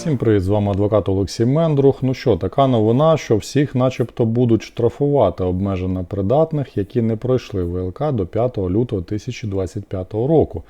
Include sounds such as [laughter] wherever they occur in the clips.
Всім привіт, з вами адвокат Олексій Мендрух. Ну що, така новина, що всіх начебто будуть штрафувати обмежено придатних, які не пройшли ВЛК до 5 лютого 2025 року.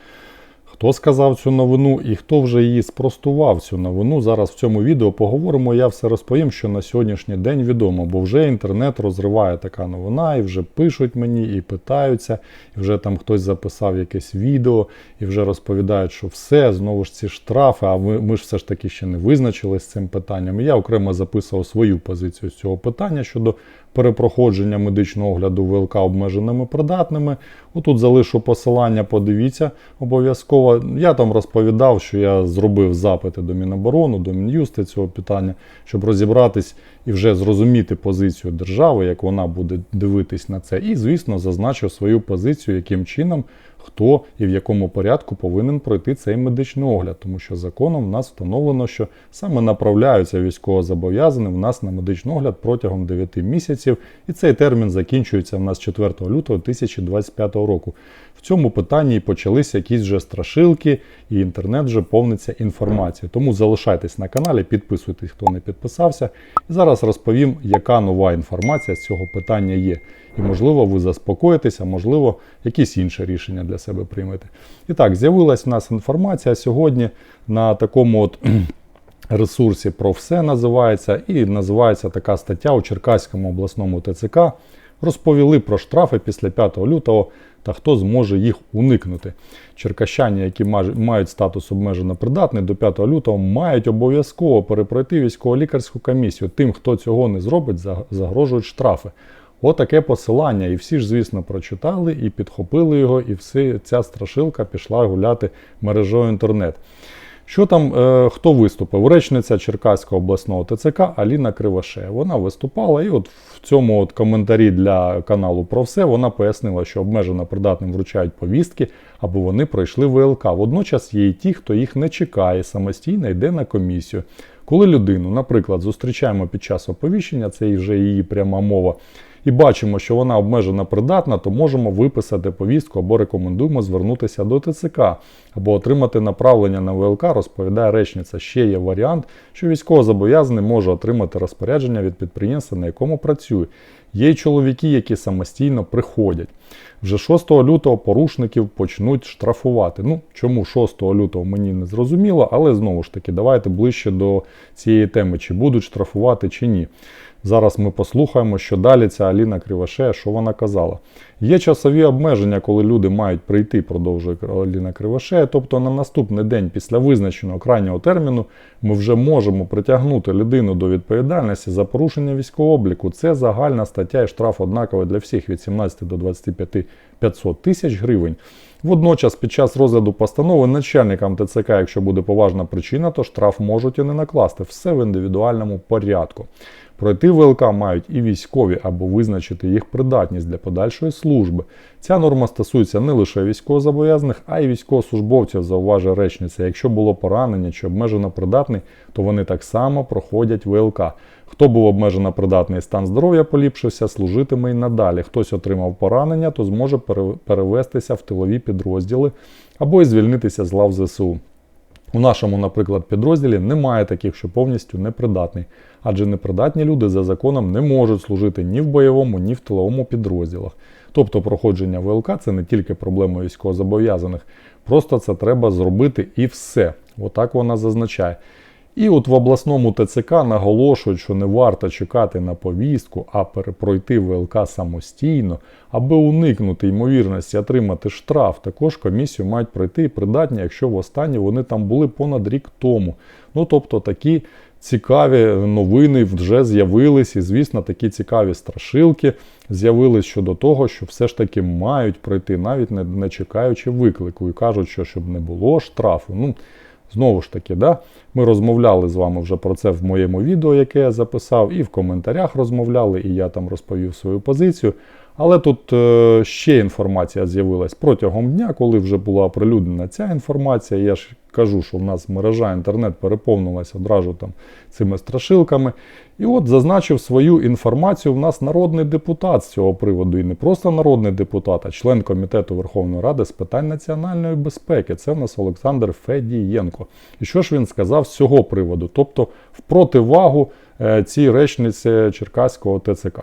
Хто сказав цю новину і хто вже її спростував цю новину? Зараз в цьому відео поговоримо. Я все розповім, що на сьогоднішній день відомо, бо вже інтернет розриває така новина, і вже пишуть мені і питаються, і вже там хтось записав якесь відео, і вже розповідають, що все, знову ж ці штрафи. А ми, ми ж все ж таки ще не визначились з цим питанням. Я окремо записував свою позицію з цього питання щодо перепроходження медичного огляду ВЛК обмеженими придатними. Отут залишу посилання, подивіться обов'язково. Я там розповідав, що я зробив запити до Міноборони, до Мін'юсти цього питання, щоб розібратись і вже зрозуміти позицію держави, як вона буде дивитись на це. І, звісно, зазначив свою позицію, яким чином. Хто і в якому порядку повинен пройти цей медичний огляд, тому що законом в нас встановлено, що саме направляються військовозобов'язані в нас на медичний огляд протягом 9 місяців, і цей термін закінчується в нас 4 лютого 2025 року. В цьому питанні почалися якісь вже страшилки, і інтернет вже повниться інформацією. Тому залишайтесь на каналі, підписуйтесь, хто не підписався. І зараз розповім, яка нова інформація з цього питання є. І, можливо, ви заспокоїтеся, можливо, якісь інші рішення для себе приймете. І так, з'явилась в нас інформація сьогодні на такому от [clears throat] ресурсі про все називається, і називається така стаття у Черкаському обласному ТЦК. Розповіли про штрафи після 5 лютого та хто зможе їх уникнути. Черкащані, які мають статус обмежено придатний до 5 лютого, мають обов'язково перепройти військово-лікарську комісію. Тим, хто цього не зробить, загрожують штрафи. Отаке посилання. І всі ж, звісно, прочитали і підхопили його, і всі, ця страшилка пішла гуляти мережою інтернет. Що там, е, хто виступив? Речниця Черкаського обласного ТЦК Аліна Кривоше. Вона виступала, і от в цьому от коментарі для каналу про все вона пояснила, що обмежено придатним вручають повістки, або вони пройшли ВЛК. Водночас є і ті, хто їх не чекає, самостійно йде на комісію. Коли людину, наприклад, зустрічаємо під час оповіщення, це вже її пряма мова і бачимо, що вона обмежена придатна, то можемо виписати повістку або рекомендуємо звернутися до ТЦК, або отримати направлення на ВЛК, розповідає речниця. Ще є варіант, що військовозобов'язаний може отримати розпорядження від підприємства, на якому працює. Є й чоловіки, які самостійно приходять. Вже 6 лютого порушників почнуть штрафувати. Ну, чому 6 лютого мені не зрозуміло, але знову ж таки, давайте ближче до цієї теми, чи будуть штрафувати, чи ні. Зараз ми послухаємо, що далі ця Аліна Кривошея, що вона казала. Є часові обмеження, коли люди мають прийти, продовжує Аліна Кривошея. Тобто на наступний день після визначеного крайнього терміну ми вже можемо притягнути людину до відповідальності за порушення військового обліку. Це загальна стаття і штраф однаковий для всіх від 17 до 25 500 тисяч гривень. Водночас, під час розгляду постанови начальникам ТЦК, якщо буде поважна причина, то штраф можуть і не накласти. Все в індивідуальному порядку. Пройти ВЛК мають і військові або визначити їх придатність для подальшої служби. Ця норма стосується не лише військовозобов'язаних, а й військовослужбовців, зауважує речниця. Якщо було поранення чи обмежено придатний, то вони так само проходять ВЛК. Хто був обмежено придатний стан здоров'я поліпшився, служитиме й надалі. Хтось отримав поранення, то зможе перевестися в тилові підрозділи або й звільнитися з лав ЗСУ. У нашому, наприклад, підрозділі немає таких, що повністю непридатний, адже непридатні люди за законом не можуть служити ні в бойовому, ні в тиловому підрозділах. Тобто проходження ВЛК це не тільки проблема військовозобов'язаних, просто це треба зробити і все. Отак вона зазначає. І от в обласному ТЦК наголошують, що не варто чекати на повістку, а перепройти ВЛК самостійно, аби уникнути ймовірності отримати штраф. Також комісію мають пройти придатні, якщо в останнє вони там були понад рік тому. Ну тобто такі цікаві новини вже з'явились, і, звісно, такі цікаві страшилки з'явились щодо того, що все ж таки мають пройти, навіть не, не чекаючи виклику. І кажуть, що щоб не було штрафу. ну Знову ж таки, да, ми розмовляли з вами вже про це в моєму відео, яке я записав, і в коментарях розмовляли, і я там розповів свою позицію. Але тут е, ще інформація з'явилась протягом дня, коли вже була оприлюднена ця інформація. Я ж кажу, що в нас мережа інтернет переповнилася одразу там цими страшилками. І от зазначив свою інформацію в нас народний депутат з цього приводу. І не просто народний депутат, а член комітету Верховної Ради з питань національної безпеки. Це в нас Олександр Федієнко. І що ж він сказав з цього приводу? Тобто, в противагу е, цій речниці Черкаського ТЦК.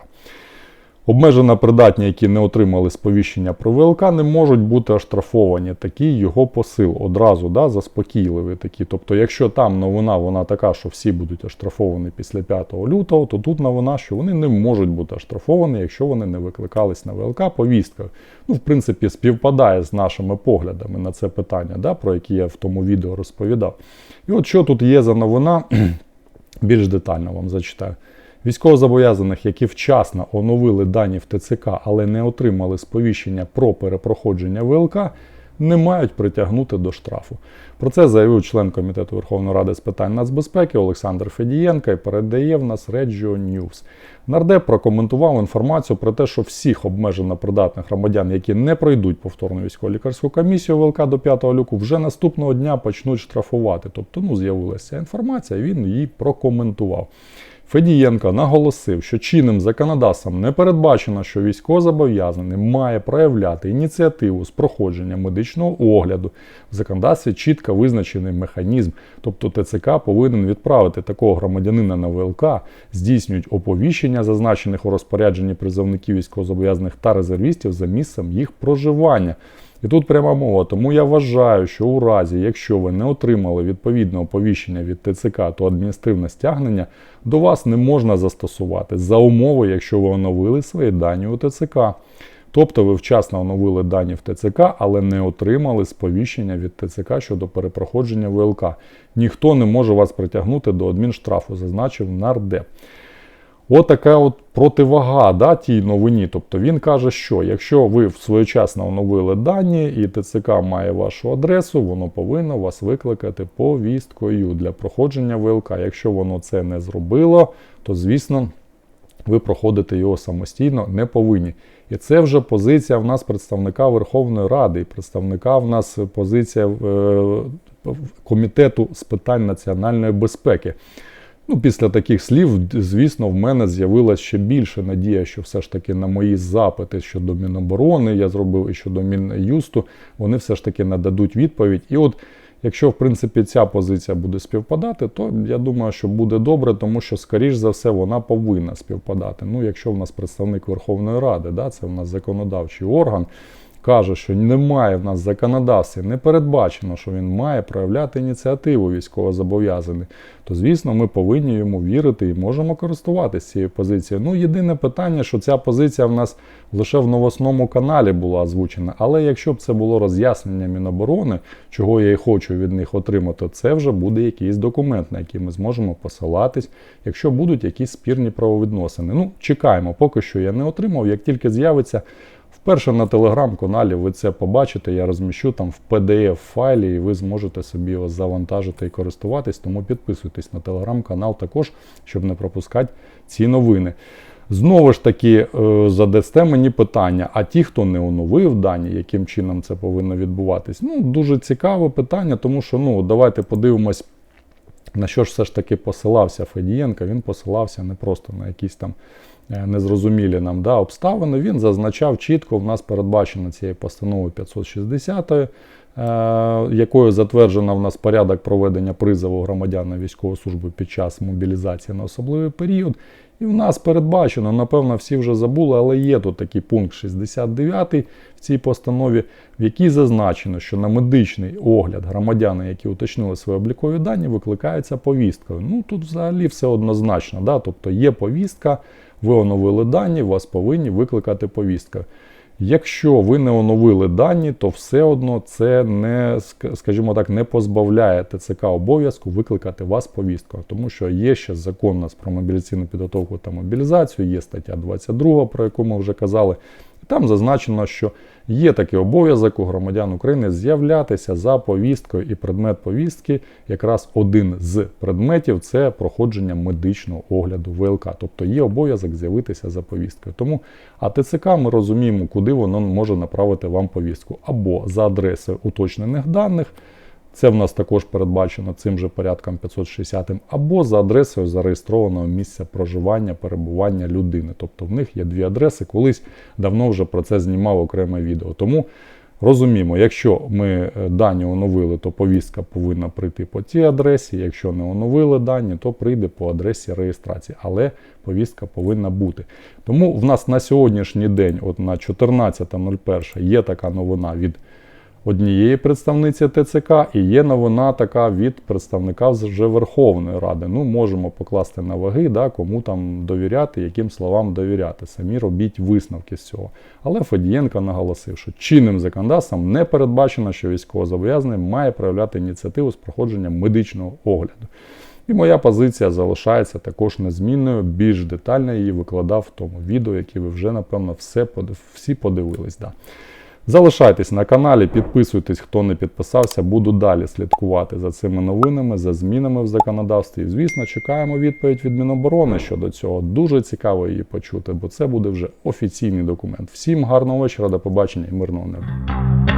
Обмежено придатні, які не отримали сповіщення про ВЛК, не можуть бути оштрафовані. Такий його посил одразу да, заспокійливий. Такі. Тобто, якщо там новина вона така, що всі будуть оштрафовані після 5 лютого, то тут новина, що вони не можуть бути оштрафовані, якщо вони не викликались на ВЛК повісткою. Ну, в принципі, співпадає з нашими поглядами на це питання, да, про які я в тому відео розповідав. І от що тут є за новина, [clears throat] більш детально вам зачитаю. Військовозобов'язаних, які вчасно оновили дані в ТЦК, але не отримали сповіщення про перепроходження ВЛК, не мають притягнути до штрафу. Про це заявив член комітету Верховної Ради з питань нацбезпеки Олександр Федієнко і передає в нас Реджіо Ньюс. Нардеп прокоментував інформацію про те, що всіх обмежено придатних громадян, які не пройдуть повторну військово-лікарську комісію ВЛК до 5 люку, вже наступного дня почнуть штрафувати. Тобто, ну з'явилася інформація, він її прокоментував. Федієнко наголосив, що чинним законодавством не передбачено, що військовозобов'язаний має проявляти ініціативу з проходження медичного огляду. В законодавстві чітко визначений механізм, тобто ТЦК повинен відправити такого громадянина на ВЛК, здійснюють оповіщення, зазначених у розпорядженні призовників військовозобов'язаних та резервістів за місцем їх проживання. І тут пряма мова. Тому я вважаю, що у разі, якщо ви не отримали відповідне оповіщення від ТЦК, то адміністративне стягнення до вас не можна застосувати за умови, якщо ви оновили свої дані у ТЦК. Тобто ви вчасно оновили дані в ТЦК, але не отримали сповіщення від ТЦК щодо перепроходження ВЛК. Ніхто не може вас притягнути до адмінштрафу, зазначив нардеп. Отака от противага да, тій новині. Тобто він каже, що якщо ви своєчасно оновили дані і ТЦК має вашу адресу, воно повинно вас викликати повісткою для проходження ВЛК. Якщо воно це не зробило, то звісно ви проходите його самостійно не повинні. І це вже позиція в нас представника Верховної Ради, і представника в нас позиція е, комітету з питань національної безпеки. Ну, Після таких слів, звісно, в мене з'явилася ще більше надія, що все ж таки на мої запити щодо Міноборони я зробив і щодо Мін'юсту, вони все ж таки нададуть відповідь. І от якщо, в принципі, ця позиція буде співпадати, то я думаю, що буде добре, тому що, скоріш за все, вона повинна співпадати. Ну, якщо в нас представник Верховної Ради, да, це в нас законодавчий орган каже, що немає в нас законодавстві, не передбачено, що він має проявляти ініціативу військовозобов'язаний, то звісно ми повинні йому вірити і можемо користуватися цією позицією. Ну, єдине питання, що ця позиція в нас лише в новосному каналі була озвучена. Але якщо б це було роз'яснення Міноборони, чого я і хочу від них отримати, це вже буде якийсь документ, на який ми зможемо посилатись, якщо будуть якісь спірні правовідносини. Ну, чекаємо, поки що я не отримав. Як тільки з'явиться. Вперше на телеграм-каналі ви це побачите, я розміщу там в PDF-файлі, і ви зможете собі його завантажити і користуватись, тому підписуйтесь на телеграм-канал також, щоб не пропускати ці новини. Знову ж таки, е, задасте мені питання: а ті, хто не оновив дані, яким чином це повинно відбуватись? Ну, дуже цікаве питання, тому що ну, давайте подивимось, на що ж все ж таки посилався Федієнка? Він посилався не просто на якісь там. Е, незрозумілі нам да, обставини, він зазначав чітко, в нас передбачено цією постановою 560, е, якою затверджено в нас порядок проведення призову громадян на військову службу під час мобілізації на особливий період. І в нас передбачено, напевно, всі вже забули, але є тут такий пункт 69 в цій постанові, в якій зазначено, що на медичний огляд громадяни, які уточнили свої облікові дані, викликаються повісткою. Ну тут взагалі все однозначно. Да? Тобто є повістка, ви оновили дані, вас повинні викликати повістка. Якщо ви не оновили дані, то все одно це не, скажімо так, не позбавляє ТЦК обов'язку викликати вас повісткою, тому що є ще закон нас про мобілізаційну підготовку та мобілізацію, є стаття 22, про яку ми вже казали. Там зазначено, що є такий обов'язок у громадян України з'являтися за повісткою, і предмет повістки, якраз один з предметів це проходження медичного огляду ВЛК. Тобто є обов'язок з'явитися за повісткою. Тому АТЦК ми розуміємо, куди воно може направити вам повістку або за адресою уточнених даних. Це в нас також передбачено цим же порядком 560, або за адресою зареєстрованого місця проживання, перебування людини. Тобто в них є дві адреси. Колись давно вже про це знімав окреме відео. Тому розуміємо, якщо ми е, дані оновили, то повістка повинна прийти по тій адресі. Якщо не оновили дані, то прийде по адресі реєстрації. Але повістка повинна бути. Тому в нас на сьогоднішній день, от на 14.01, є така новина від однієї представниці ТЦК і є новина така від представника вже Верховної Ради. Ну, можемо покласти на ваги, да, кому там довіряти, яким словам довіряти. Самі робіть висновки з цього. Але Федієнко наголосив, що чинним законодавством не передбачено, що військовозобов'язаний має проявляти ініціативу з проходження медичного огляду. І моя позиція залишається також незмінною. Більш детально її викладав в тому відео, яке ви вже, напевно, все, всі подивились. Да. Залишайтесь на каналі, підписуйтесь, хто не підписався. Буду далі слідкувати за цими новинами, за змінами в законодавстві. І, звісно, чекаємо відповідь від Міноборони щодо цього. Дуже цікаво її почути, бо це буде вже офіційний документ. Всім гарного вечора, до побачення і мирного неба.